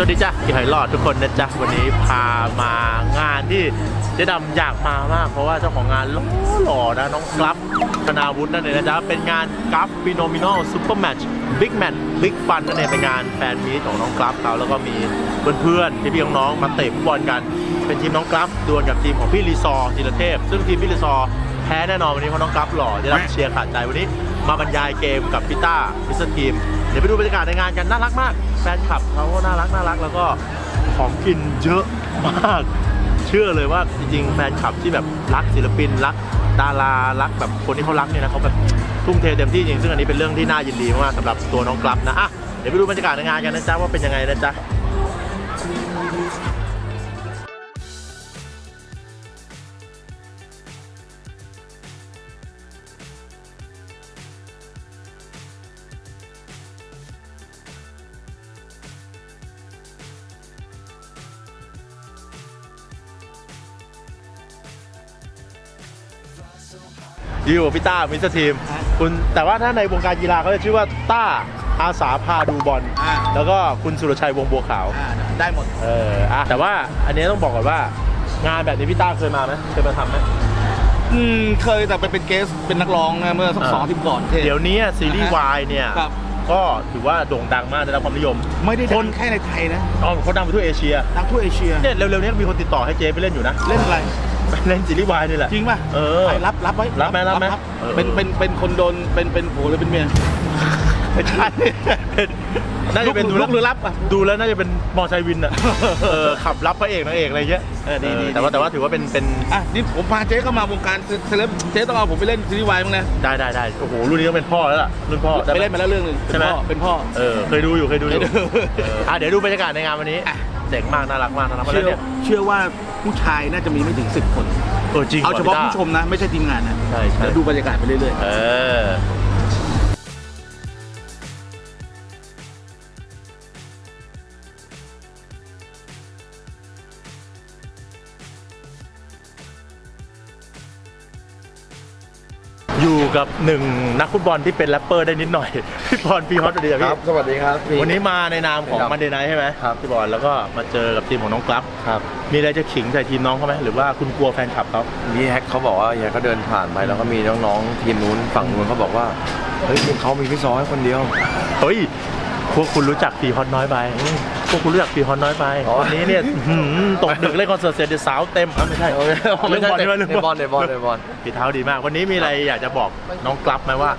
สวัสดีจ้ะพี่หอยหลอดทุกคนนะจ๊ะ วันนี้พามางานที่เจ๊ดำอยากมามาก เพราะว่าเจ้าของงานหล่อหล่อนะน้องกลับธนาวุฒินั่นเองนะจ๊ะ เป็นงานกลับฟิโนมินอลซูเปอร์แมตช์บิ๊กแมตช์บิ๊กฟันนั่นเองเป็นงานแฟนมีตของน้องกลับเขาแล้วก็มีเพื่อนๆพี่ๆน้องๆมาเตะฟุตบอลกัน เป็นทีมน้องกลับดวลกับทีมของพี่รีซอร์ธีรเทพ ซึ่งทีมพี่รีซอร์แพ้แน่นอนวันนี้เพราะน้องกลับหล่อจะได้เชียร์ขาดใจวันนี้ มาบรรยายเกมกับพี่ต้ามิสเตอร์ทีม เดี๋ยวไปดูบรรยากาศในงานกันน่ารักมาก แฟนคลับเขาก็น่ารักน่ารักแล้วก็ของกินเยอะมาก เชื่อเลยว่าจริงๆ แฟนคลับที่แบบรักศิลปินรักดารารักแบบคนที่เขารักเนี่ยนะเขาแบบทุ่มเทเต็มที่จริงซึ่งอันนี้เป็นเรื่องที่น่ายินดีมากๆสำหรับตัวน้องกลับนะอะเดี๋ยวไปดูบรรยากาศในงานกันนะจ๊ะว่าเป็นยังไงนะจ๊ะ อยู่กับพี่ต้ามิสเตอร์ทีม คุณแต่ว่าถ้าในวงการกีฬาเขาจะชื่อว่าต้าอาสาพาดูบอล อ่า แล้วก็คุณสุรชัยวงศ์บัวขาว อ่าได้หมด เอออะแต่ว่าอันนี้ต้องบอกก่อนว่า งานแบบนี้พี่ต้าเคยมาไหมเคยมาทำไหม อืมเคยแต่ไปเป็นเกสเป็นนักร้องนะเมื่อสักอ่า สองอาทิตย์ก่อนเทศเดี๋ยวนี้ซีรีส์วายเนี่ย ครับก็ถือว่าโด่งดังมากได้รับความนิยมไม่ได้คดันงแค่ในไทยนะอ๋อเขาดังไปทั่วเอเชียดังทั่วเอเชียเนี่ยเร็วๆนี้มีคนติดต่อให้เจไปเล่นอยู่นะ เล่นอะไร ไปเล่นซีรีส์วายนี่แหละ จริงป่ะเออไปรับรับไว้รับไหมรับไหมเออ เป็นเป็นเป็นคนโดนเป็นเป็นผัวหรือเป็นเมียไม่ใช่เป็นน่าจะเป็นลูกดูลูกหรือรับอะ ดูแล้วน่าจะเป็นมอไซค์วินอะเออขับรับพระเอกนางเอกอะไรเงี้ยเออดีดี แต่ว่าแต่ว่าถือว่าเป็นเป็นอะนี่ผมพาเจ๊เข้ามาวงการเซเลบเจ๊ต้องเอาผมไปเล่นซีรีส์วายมั้งนะได้ได้ได้โอ้โหรุ่นนี้ต้องเป็นพ่อแล้วล่ะรุ่นพ่อด้ไปหเล่นมาแล้วเรื่องหนึ่งใช่ไหม เป็นพ่อเออเคยดูอยู่เคยดูอยู่เคยดูเอออะเดี๋ยวดูบรรยากาศในงานวันนี้ อะ เจ๋งมากน่ารักมากน่ารักเป็นมากพ่อแล้วเชื่อเนี่ยเชื่อว่าผู้ชายน่าจะมีไม่ถึงสิบคน เออจริงเอาเฉพาะว่ผู้ชมนะ ไม่ใช่ทีมงานนะใช่ใช่เดี๋ยวดูบรรยากาศไปเรื่อยเออ อยู่กับหนึ่งนักฟุตบอลที่เป็นแรปเปอร์ได้นิดหน่อยพี่บอลพี่ฮอตสวัสดีครับคพี่รับสวัสดีครับพี่ วันนี้มาในนามของครับมันเดย์ไนท์ใช่ไหมครับ พี่บอลแล้วก็มาเจอกับทีมของน้องกลับ ครับมีอะไรจะขิงใส่ทีมน้องเขาไหมหรือว่าคุณกลัวแฟนคลับเขาพี่แฮกเขาบอกว่าเฮียเขาเดินผ่านไปแล้วก็มีน้องๆทีมนู้นฝั่งนู้นเขาบอกว่าเฮ้ยทีมเขามีพี่ซอให้คนเดียว เฮ้ยพวกคุณรู้จักปีฮอตน้อยไป พวกคุณรู้จักปีฮอตน้อยไปอ๋อวันนี้เนี่ยอื้อหือตกดึกเล่นคอนเสิร์ตเสร็จเดี๋ยวสาวเต็มอะไม่ใช่ไม่เรื่องบอลใช่ไหมเรื่องในบอลในบอลในบอลปีเท้าดีมาก วันนี้มีอะไรอยากจะบอกน้องกลับไหมว่า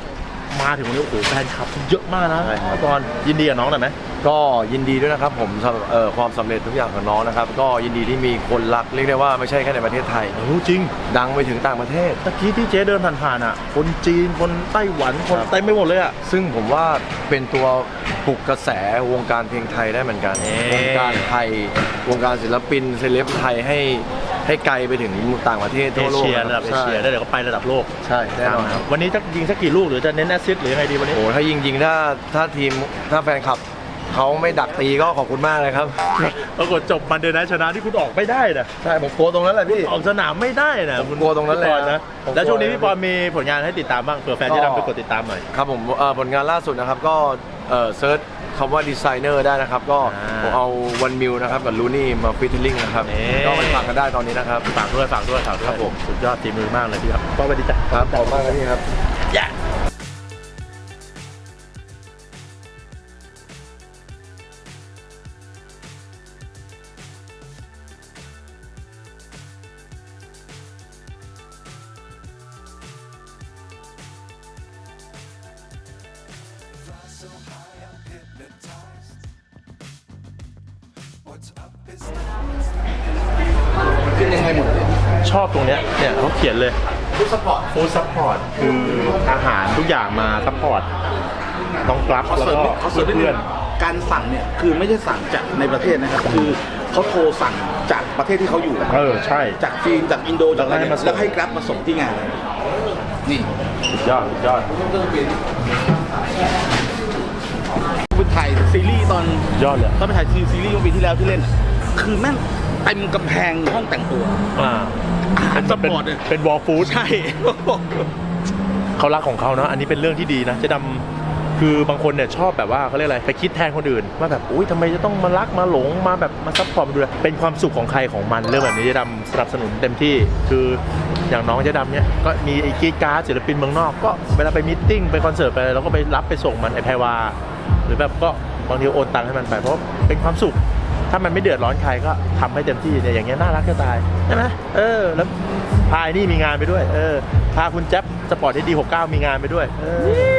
มาถึงวันนี้โอ้โหแฟนคลับเยอะมากนะใช่ครับบอลยินดีกับน้องหน่อยไหม ก็ยินดีด้วยนะครับผมสำหรับเอ่อความสำเร็จทุกอย่างของน้องนะครับ ก็ยินดีที่มีคนรักเรียกได้ว่าไม่ใช่แค่ในประเทศไทยโอ้โหจริง ดังไปถึงต่างประเทศ ตะกี้ที่เจ๊เดินผ่านๆอะ คนจีน คนไต้หวัน คนครับ เต็มไปหมดเลยอะ ซึ่งผมว่าเป็นตัวปลุกกระแสวงการเพลงไทยได้เหมือนกัน เอ๊ะ วงการไทย วงการศิลปินเซเลบไทยให้ ให้ไกลไปถึงต่างประเทศเอทั่วโลกเชียคระดับเอเชียใช่แล้วเดี๋ยวก็ไประดับโลกใช่แน่นอนครับ วันนี้จะยิงสักกี่ลูกหรือจะเน้นแอสซิสต์หรือยังไงดีวันนี้ โอ้ถ้ายิงยิงๆถ้าถ้าทีมถ้าแฟนคลับเขาไม่ดักตีก็ขอบคุณมากเลยครับ ปรากฏจบมันเดนไนท์ชนะที่คุณออกไม่ได้นะใช่ผมกลัวตรงนั้นแหละพี่ ออกสนามไม่ได้นะผมกลัวตรงนั้นเลยพี่ปอนะผมกลัว แล้วช่วงนี้พี่ปอนมีผลงานให้ติดตามบ้างเผื่อแฟนจะนำไปกดติดตามหน่อย ครับผมเอ่อผลงานล่าสุดนะครับก็เอ่อเซิร์ช คำว่าดีไซเนอร์ได้นะครับ ก็อ่าผมเอาวันมิวนะครับกับลูนี่มาฟิตติ้งนะครับนี่ ก็ไปฟังกันได้ตอนนี้นะครับ ฝากด้วยฝากด้วยฝากด้วยครับผม สุดยอดทีมมือมากเลยพี่ครับปอสวัสดีจ้ะครับขอบคุณมากครับพี่ครับ ยะ ชอบตรงเนี้ยเนี่ยเขาเขียนเลยๆฟุตซัพพอร์ตฟู้ดซัพพอร์ตคืออาหารทุกอย่างมาซัพพอร์ตน้องกลับเขาแล้วเสริมก็เขาเสริมนิดนึเพื่อนงการสั่งเนี่ยคือไม่ใช่สั่งจากในประเทศนะครับ คือเขาโทรสั่งจากประเทศที่เขาอยู่ๆเออใช่จากจีนจากอินโดจากอะไรเนี่ยแล้วให้มาส่งแล้วให้กราฟมาส่งที่งาน นี่สุดยอดสุดยอดไปถ่ายซีรีส์ตอนยอดเลยตอนไปถ่ายซีรีส์เมื่อปีที่แล้วที่เล่นอะคือแม่ง เต็มกำแพงห้องแต่งตัวอ่าอาหารซัพเป็นพอร์ตเนี่ยเป็นวอลฟู้ดใช่ เขารักของเขาเนาะอันนี้เป็นเรื่องที่ดีนะเจะดำคือบางคนเนี่ยชอบแบบว่าเขาเรียกอะไรไปคิดแทนคนอื่นว่าแบบอุ้ยทำไมจะต้องมารักมาหลงมาแบบมาซัพพอร์ตมาดูแลเป็นความสุขของใครของมันเรื่องแบบนี้เจะดำสนับสนุนเต็มที่ คืออย่างน้องเจะดำเนี่ยก็มีไอ้กรีดการ์ดศิลปินเมืองนอกก็เวลาไปมิทติ้งไปคอนเสิร์ตไปอะไรเราก็ไปรับไปส่งมันไอแพรวาหรือแบบก็บางทีโอนตังค์ให้มันไปเพราะเป็นความสุข ถ้ามันไม่เดือดร้อนใครก็ทำให้เต็มที่เนี่ยอย่างเงี้ยน่ารักจะตายใช่ไหมเออ แล้วพายนี่มีงานไปด้วย เออพาคุณแจ๊บสปอร์ตที่ดี69มีงานไปด้วย เออ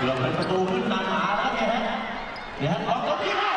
เกือบเป็นประตูขึ้นนานหาแล้วเนี่ยฮะเนี่ยฮะออกตัวที่ห้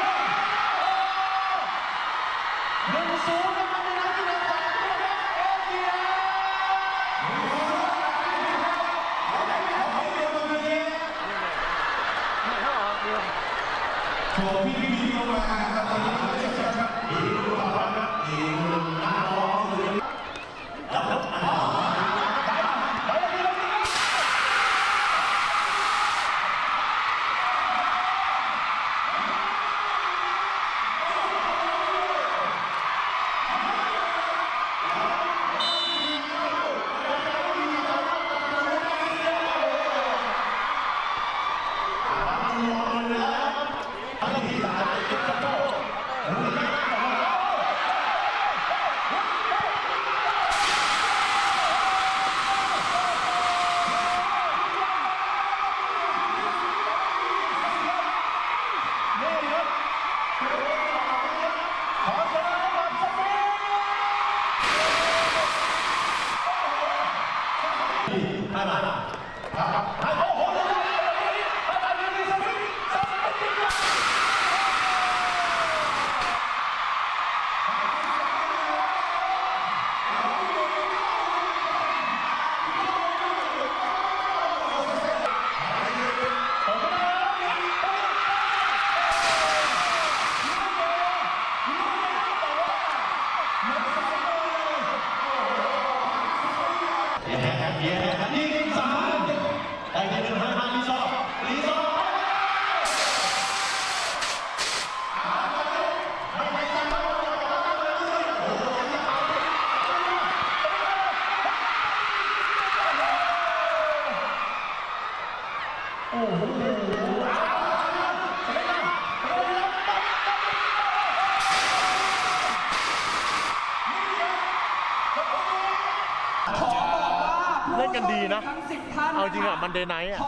เดย์ไนท์อะ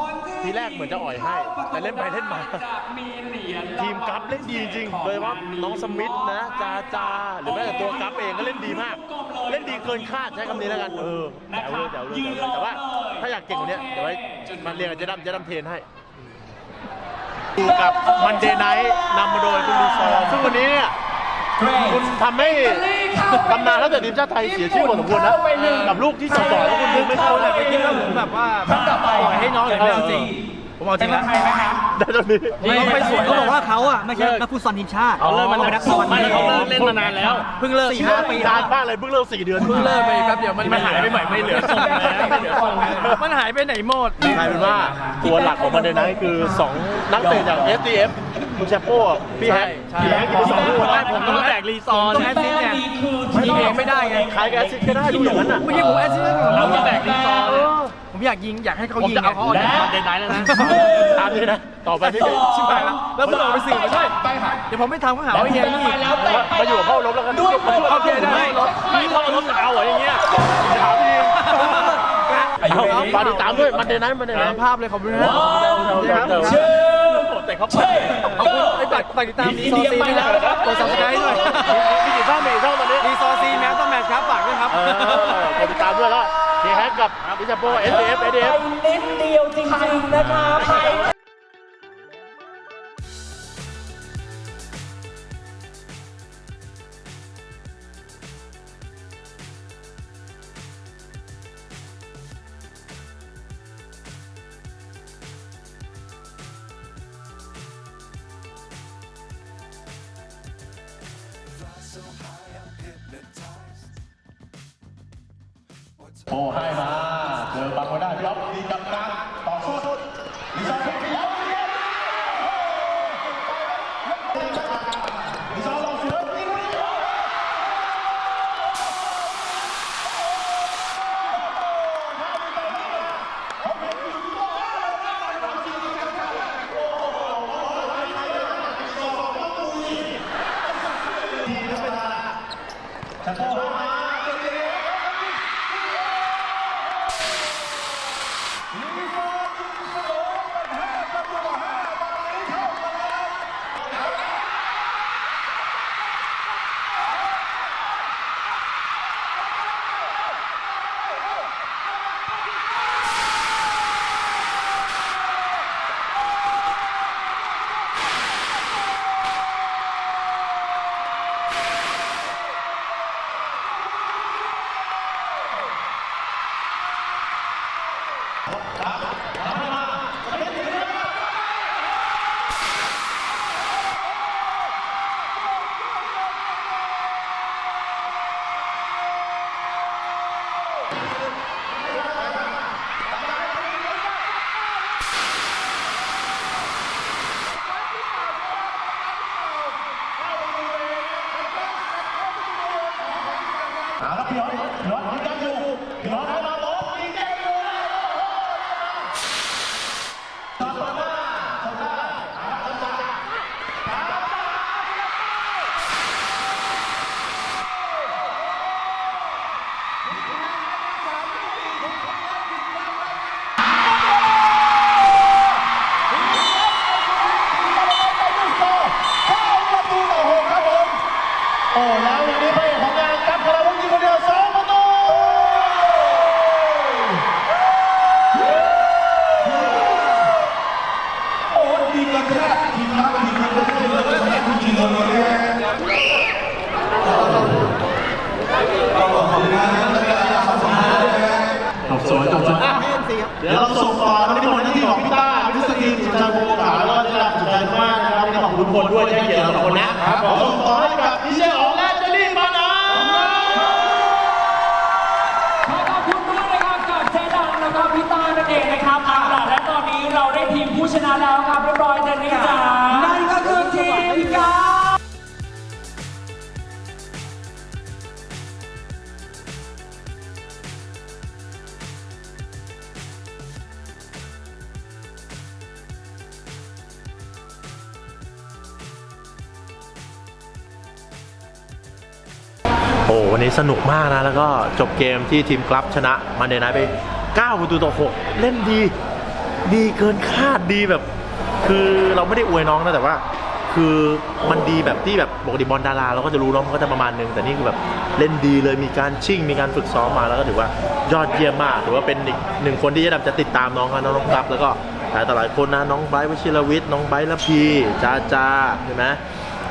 ทีแรกเหมือนจะอ่อยให้ แต่เล่นไปเล่นมา ทีมกัฟเล่นดีจริงโดยเฉพาน้องสมิธนะจาจาหรือแม้แต่ตัวกัฟเองก็เล่นดีมาก เล่นดีเกินคาดใช้คำนี้แล้วกันเออแจ๋วเลยแจ๋วเลยวเลยแต่ว่าถ้าอยากเก่งกว่านี้เดี๋ยวไว้มาเรียนกับเจดัมเจดัมเทนให้กับมันเดย์ไนท์นำมาโดยคุณลีซอร์ซึ่งวันนี้เนี่ยคุณทำให้ ตำนานตั้งแต่ทีมชาติไทยเสียชื่อพอสมควรนะกับลูกที่จ่อๆแล้วคุณดึงไม่เข้าเลยไปคิดว่าผมแบบว่าปล่อยให้น้องอย่างเดียวจริงผมเอาจริงแล้วได้ตรงนี้เขาไปสวนเขาบอกว่าเขาอะไม่ใช่นักฟุตซอลทีมชาติเอาเลิกมาเป็นนักบอลไม่เขาเลิกเล่นมานานแล้วเพิ่งเลิกสี่สี่ห้าห้าปีปีนานบ้างเลยเพิ่งเลิกสี่เดือนเพิ่งเลิกไปแป๊บเดียวมันมันหายไปใหม่ไม่เหลือทรงแล้วไม่เหลือทรงแล้วมันหายไปไหนหมดกลายเป็นว่าตัวหลักของมันในนั้นคือ 2 นักเตะจาก SDF คุณแชปโป้กับพี่แฮกใช่พี่แฮกอีกสองลูกนะผมต้องแตกรีซอร์ต้องแอสซิสต์ไงยิงเองไม่ได้ไงใครกับแอสซิสต์ก็ได้ดูอย่างนั้นอะ ไม่ใช่ผมแอสซิสต์ผมเราต้องแตแตกกรีรีซซออร์ร์ผมอยากยิงอยากให้เขายิงผมจะเอาเขาออกจากมันเดนไนท์แล้วนะตามนี้นะ ต่อไปพี่ชิบหายแล้วแล้วมันออกไปสื่อไม่ใช่เดี๋ยวผมไม่ทำก็หาว่าเฮียนี่มาอยู่กับพ่อลบแล้วกันโอเคได้พี่พ่อลบเอาเหรออย่างเงี้ยถามพี่เอาฝากติดตามด้วยมันเดนไนท์มันเดนไนตามท์ภาพเลยขอบคุณนะชื่อ แต่เขาไปขอบคุณไอ้ฝากฝากติดตามรีซอร์ซีนะครับกดซับสไครต์ด้วยมีกี่ช่องมีกี่ช่องตอนนี้รีซอร์ซีแมวต้องแมทครับฝากด้วยครับเออกดติดตามด้วยแล้วเฮแฮกกับพิชโป้ SDF SDF นิดเดียวจริงๆนะคะไอ้ให้มาเจอบังไม่ได้พี่อ๊อฟดีกับการต่อสู้ลิซอร์เพชรแล้วลิซอร์ลงสือยิงไม่ได้เ好好好。 ด้วยที่ให้เกียรติเราสองคนนะครับผมส่งต่อให้กับพี่เจ้าของและเจลลี่มานะขอขอบคุณมากนะครับกับเจดังแล้วก็พี่ต้านั่นเองนะครับเอาล่ะและตอนนี้เราได้ทีมผู้ชนะแล้วครับเรียบร้อยเจนนี่จ๋า โอ้วันนี้สนุกมากนะ แล้วก็จบเกมที่ทีมกลับชนะมันเดนไนไป9ประตูต่อ 6 เล่นดี ดีเกินคาดดีแบบ คือเราไม่ได้อวยน้องนะแต่ว่า คือมันดีแบบที่แบบปกติบอลดาราเราก็จะรู้น้องมันก็จะประมาณนึง แต่นี่คือแบบเล่นดีเลยมีการชิ่ง มีการฝึกซ้อมมาแล้วก็ถือว่ายอดเยี่ยมมากถือว่าเป็นอีกหนึ่งคนที่จะดับจะติดตามน้องนะน้องกลับแล้วก็หลายต่อหลายคนนะน้องไบร์ทวชิรวิทย์น้องไบร์ทละพีจ้าจ้าใช่ไหม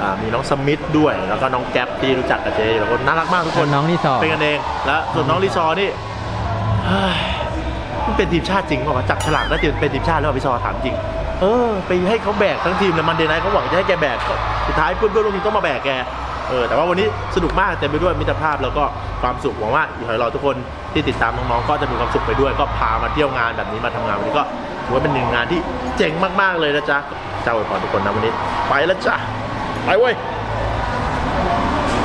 อ่ามีน้องสมิธด้วย แล้วก็น้องแก๊ปที่รู้จักกับเจแล้วคนน่ารักมากทุกคนน้องรีซอร์ เป็นกันเองแล้วส่วนน้องรีซอร์นี่เฮ้ยมันเป็นทีมชาติจริงเปล่าวะจับฉลากได้เป็นทีมชาติแล้วเหรอพี่ซอถามจริง เออ ไปให้เขาแบกทั้งทีมเลยมันเดนไนเขาหวังจะให้แกแบกก็สุดท้ายเพื่อนเพื่อนร่วมทีมต้องมาแบกแกเออแต่ว่าวันนี้สนุกมากเต็มไปด้วยมิตรภาพแล้วก็ความสุขหวังว่าอีกหอยรอทุกคนที่ติดตามน้องๆก็จะมีความสุขไปด้วย ก็พามาเที่ยวงานแบบนี้มาทำงานวันนี้ก็ถือว่าเป็นหนึ่งงานที่เจ๋งมากๆเลยนะจ๊ะเจ้าอวยพรทุกคนนะวันนี้ไปแล้วจ้ะ ไปเว้ย